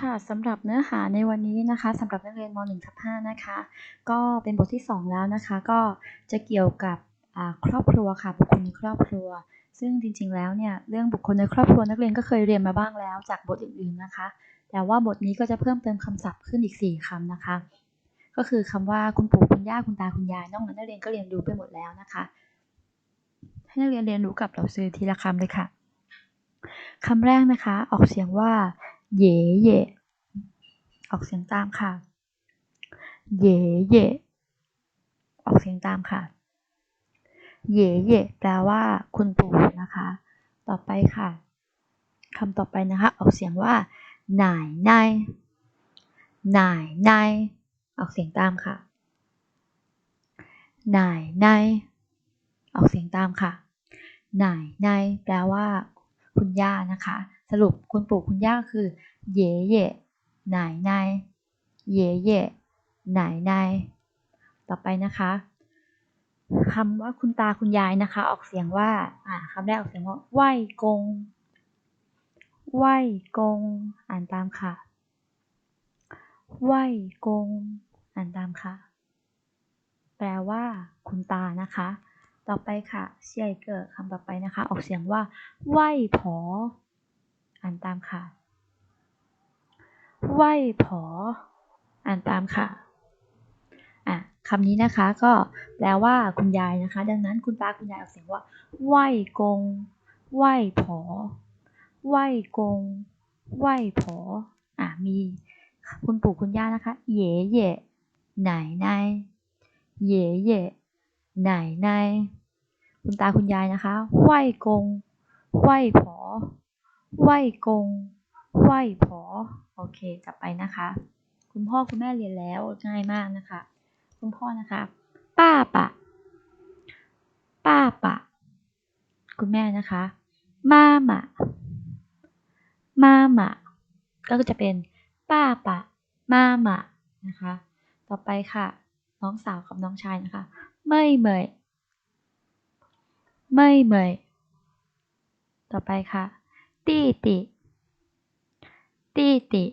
ค่ะสำหรับเนื้อหาในวันนี้นะคะสำหรับนักเรียนม .1 ทับ5นะคะ ก็เป็นบทที่ 2 แล้วนะคะ ก็จะเกี่ยวกับครอบครัวค่ะ บุคคลในครอบครัว ซึ่งจริงๆแล้วเนี่ยเรื่องบุคคลในครอบครัวนักเรียนก็เคยเรียนมาบ้างแล้ว จากบทอื่นๆนะคะ แต่ว่าบทนี้ก็จะเพิ่มเติมคำศัพท์ขึ้นอีก 4คำนะคะ ก็คือคำว่าคุณปู่คุณย่าคุณตาคุณยายนอกนั้นนักเรียนก็เรียนรู้ไปหมดแล้วนะคะ ให้นักเรียนเรียนรู้กับเราซื้อทีละคำเลยค่ะคำแรกนะคะ ออกเสียงว่า เย่เย่ออกเสียงตามค่ะ เย่เย่ออกเสียงตามค่ะ เย่เย่แปลว่า คุณปู่นะคะ ต่อไปค่ะคำต่อไปนะคะ ออกเสียงว่าหน่ายนายหน่ายนายออกเสียงตามค่ะหน่ายนายออกเสียงตามค่ะหน่ายนายแปลว่า คุณย่านะคะ สรุปคุณปู่คุณย่าคือเย่เย่หนายนายเย่เย่หนายนายต่อไปนะคะคำว่าคุณตาคุณยายนะคะ ออกเสียงว่าอ่าคำแรกออกเสียงว่าไหวกงไหวกง อ่านตามค่ะไหวกง อ่านตามค่ะ แปลว่า คุณตานะคะ ต่อไปค่ะเชียเกิดคำต่อไปนะคะ ออกเสียงว่าไหวผอ อ่านตามค่ะไหวผอ อ่านตามค่ะอะคำนี้นะคะก็แปลว่าคุณยายนะคะ ดังนั้นคุณตาคุณยายออกเสียงว่าไหวกงไหวผอไหวกงไหวผออะมีคุณปู่คุณย่านะคะ เย่เย่ไหนนายเย่เย่ไหนนายคุณตาคุณยายนะคะไหวกงไหวผอ ไหวกง ไหวผอ โอเคต่อไปนะคะ คุณพ่อคุณแม่เรียนแล้วง่ายมากนะคะ คุณพ่อนะคะ ป้าปะ ป้าปะ คุณแม่นะคะ มาหมามาหมาก็จะเป็นป้าปะ มาหมานะคะ ต่อไปค่ะ น้องสาวกับน้องชายนะคะเมยเมยเมยเมยต่อไปค่ะ ตี้ติตี้ติ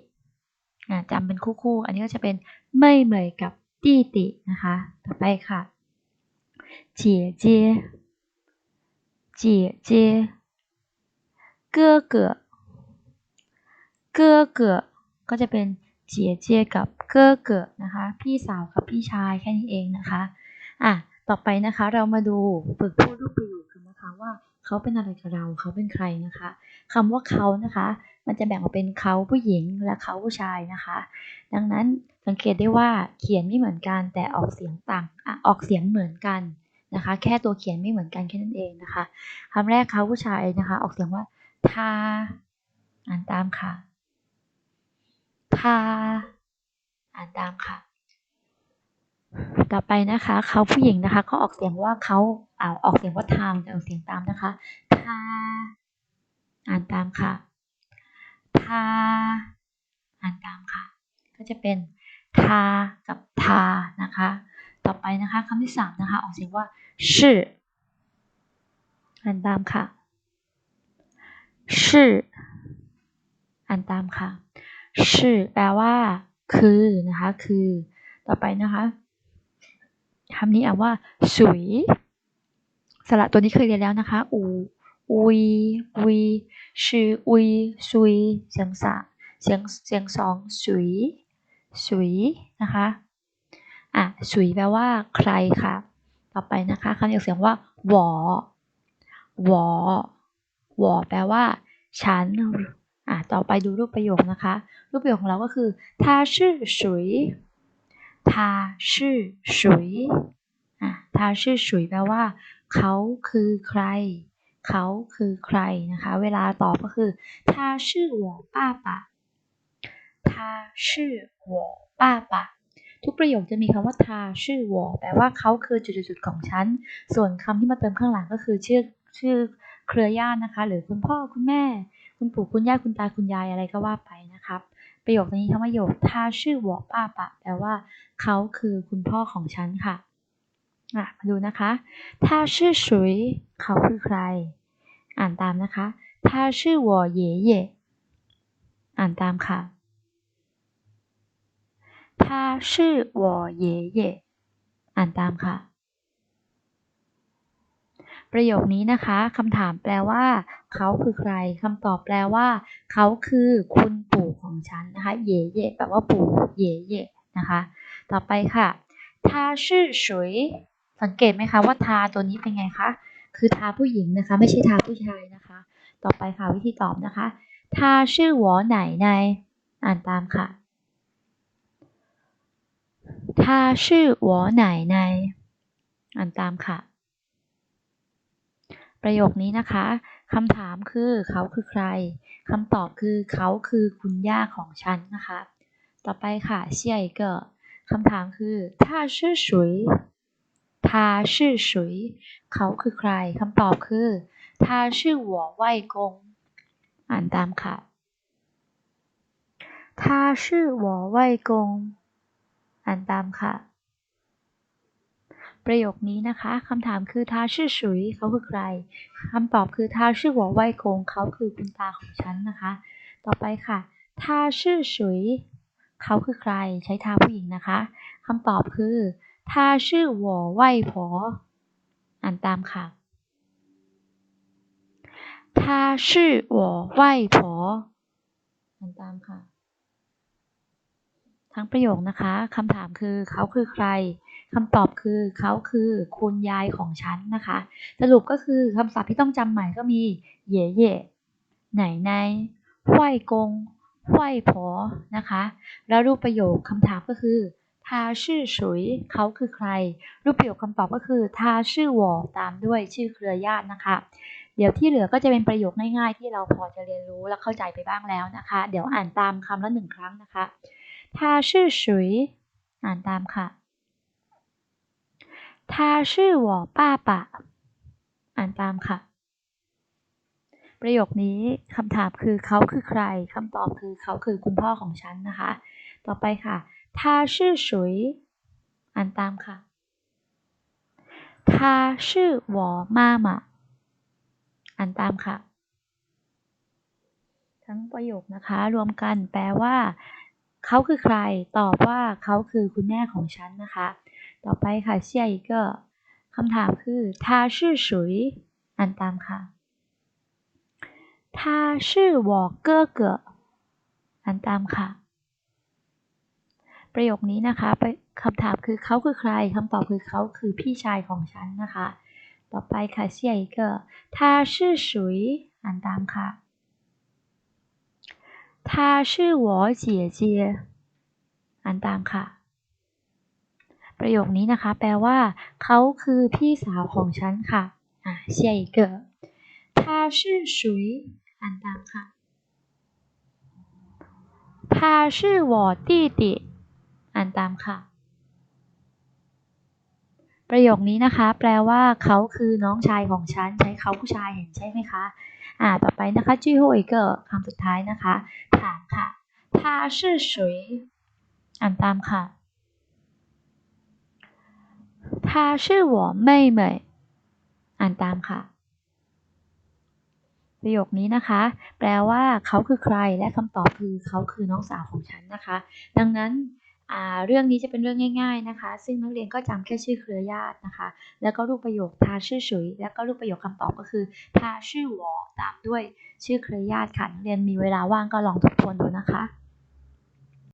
จำเป็นคู่ ๆ อันนี้ก็จะเป็นไม่เหมยกับตี้ตินะคะ ต่อไปค่ะเจียเจียเจเจเกอร์เกอก็จะเป็นเจเจกับเกื้อเกอนะคะ พี่สาวกับพี่ชายแค่นี้เองนะคะ อะ ต่อไปนะคะเรามาดูฝึกพูดรูปประโยคกันนะคะว่า เขาเป็นอะไรกับเราเขาเป็นใครนะคะคำว่าเขานะคะ มันจะแบ่งออกเป็นเขาผู้หญิงและเขาผู้ชายนะคะ ดังนั้นสังเกตได้ว่าเขียนไม่เหมือนกันแต่ออกเสียงต่างออกเสียงเหมือนกันนะคะ แค่ตัวเขียนไม่เหมือนกันแค่นั้นเองนะคะคำแรกเขาผู้ชายนะคะ ออกเสียงว่าทาอ่านตามค่ะทาอ่านตามค่ะ ต่อไปนะคะ เขาผู้หญิงนะคะ ก็ออกเสียงว่าเขาอ่าออกเสียงว่าทางแต่ออกเสียงตามนะคะทาอ่านตามค่ะทาอ่านตามค่ะ ก็จะเป็นทากับทานะคะ ต่อไปนะคะคำที่สามนะคะ ออกเสียงว่าชื่ออ่านตามค่ะชื่ออ่านตามค่ะชื่อแปลว่า คือนะคะ คือ ต่อไปนะคะ คำนี้อ่านว่าสุยสระตัวนี้เคยเรียนแล้วนะคะอูอุยอุยชื่ออุยสุยเสียงสามเสียงเสียงสองสุยสุยนะคะอ่ะสุยแปลว่าใครค่ะ ต่อไปนะคะคำนี้เสียงว่าหวอหวอหวอแปลว่า ฉันอ่ะต่อไปดูรูปประโยคนะคะ รูปประโยคของเราก็คือ他是谁他是谁 ทาชื่อฉุยแปลว่า เขาคือใคร เขาคือใครนะคะ เวลาตอบก็คือทาชื่อหัวป้าปะทาชื่อหัวป้าปะทุกประโยคจะมีคำว่าทาชื่อวอแปลว่าเขาคือจุดๆของฉัน ส่วนคำที่มาเติมข้างหลังก็คือชื่อชื่อเครือญาตินะคะ หรือคุณพ่อคุณแม่ คุณปู่คุณย่าคุณตาคุณยายอะไรก็ว่าไปนะครับ ประโยคนี้คำว่าโยคทาชื่อวอป้าปะแปลว่าเขาคือคุณพ่อของฉันค่ะ มาดูนะคะถ้าชื่อสุยเขาคือใคร อ่านตามนะคะถ้าชื่อวอเย่เย่อ่านตามค่ะ 他是我爷爷อ่านตามค่ะ ประโยคนี้นะคะคำถามแปลว่า เขาคือใครคำตอบแปลว่า เขาคือคุณปู่ของฉันนะคะ เย่เย่แปลว่าปู่ เย่เย่นะคะ ต่อไปค่ะ他是谁 สังเกตไหมคะว่าทาตัวนี้เป็นไงคะ คือทาผู้หญิงนะคะ ไม่ใช่ทาผู้ชายนะคะ ต่อไปค่ะวิธีตอบนะคะ ทาชื่อหวอไหนใน อ่านตามค่ะ ทาชื่อหวอไหนใน อ่านตามค่ะ ประโยคนี้นะคะคำถามคือเขาคือใครคำตอบคือเขาคือคุณย่าของฉันนะคะ ต่อไปค่ะเชี่ยเกอคำถามคือถ้าชื่อสุย 他是谁เขาคือใครคำตอบคือ他是我外公อ่านตามค่ะ他是我外公อ่านตามค่ะ ประโยคนี้นะคะคำถามคือทาชื่อฉุยเขาคือใครคำตอบคือทาชื่อหัวไวโกงเขาคือคุณตาของฉันนะคะ ต่อไปค่ะทาชื่อฉุยเขาคือใครใช้ทาผู้หญิงนะคะคำตอบคือ ทาชื่อหัวไวผออ่านตามค่ะทาชื่อหัวไวผออ่านตามค่ะ ทั้งประโยคนะคะคำถามคือเขาคือใครคำตอบคือเขาคือคุณยายของฉันนะคะ สรุปก็คือคำศัพท์ที่ต้องจำใหม่ก็มี เย่เย่ไหนในห้วยกงห้วยผอนะคะ แล้วรูปประโยคคำถามก็คือ ทาชื่อสุยเขาคือใคร รูปประโยคคำตอบก็คือทาชื่อวอตามด้วยชื่อเครือญาตินะคะ เดี๋ยวที่เหลือก็จะเป็นประโยคง่ายๆ ที่เราพอจะเรียนรู้และเข้าใจไปบ้างแล้วนะคะ เดี๋ยวอ่านตามคำละหนึ่งครั้งนะคะทาชื่อสุยอ่านตามค่ะทาชื่อวอป้าปะ อ่านตามค่ะ ประโยคนี้คำถามคือเขาคือใครคำตอบคือเขาคือคุณพ่อของฉันนะคะ ต่อไปค่ะ 他是谁อ่านตามค่ะ他是我妈妈อ่านตามค่ะ ทั้งประโยคนะคะ รวมกันแปลว่า เขาคือใคร ตอบว่าเขาคือคุณแม่ของฉันนะคะต่อไปค่ะ下一个คำถามคือ他是谁อ่านตามค่ะ他是我哥哥อ่านตามค่ะ ประโยคนี้นะคะไปคำถามคือเขาคือใครคำตอบคือเขาคือพี่ชายของฉันนะคะ ต่อไปค่ะ下一个他是谁อ่านตามค่ะ他是我姐姐อ่านตามค่ะประโยคนี้นะคะ แปลว่า เขาคือพี่สาวของฉันค่ะ อ่า下一个他是谁อ่านตามค่ะ他是我弟弟 อ่านตามค่ะ ประโยคนี้นะคะ แปลว่าเขาคือน้องชายของฉัน ใช้เขาผู้ชายเห็นใช่ไหมคะอ่าต่อไปนะคะจุยโฮอีเกอร์คำสุดท้ายนะคะถามค่ะ他是谁อ่านตามค่ะ他是我妹妹อ่านตามค่ะ ประโยคนี้นะคะ แปลว่าเขาคือใครและคำตอบคือเขาคือน้องสาวของฉันนะคะ ดังนั้น เรื่องนี้จะเป็นเรื่องง่าย ๆนะคะ ซึ่งนักเรียนก็จำแค่ชื่อเครือญาตินะคะ แล้วก็รูปประโยคทาชื่อฉุยแล้วก็รูปประโยคคำตอบก็คือทาชื่อวอตามด้วยชื่อเครือญาติค่ะนักเรียนมีเวลาว่างก็ลองทบทวนดูนะคะ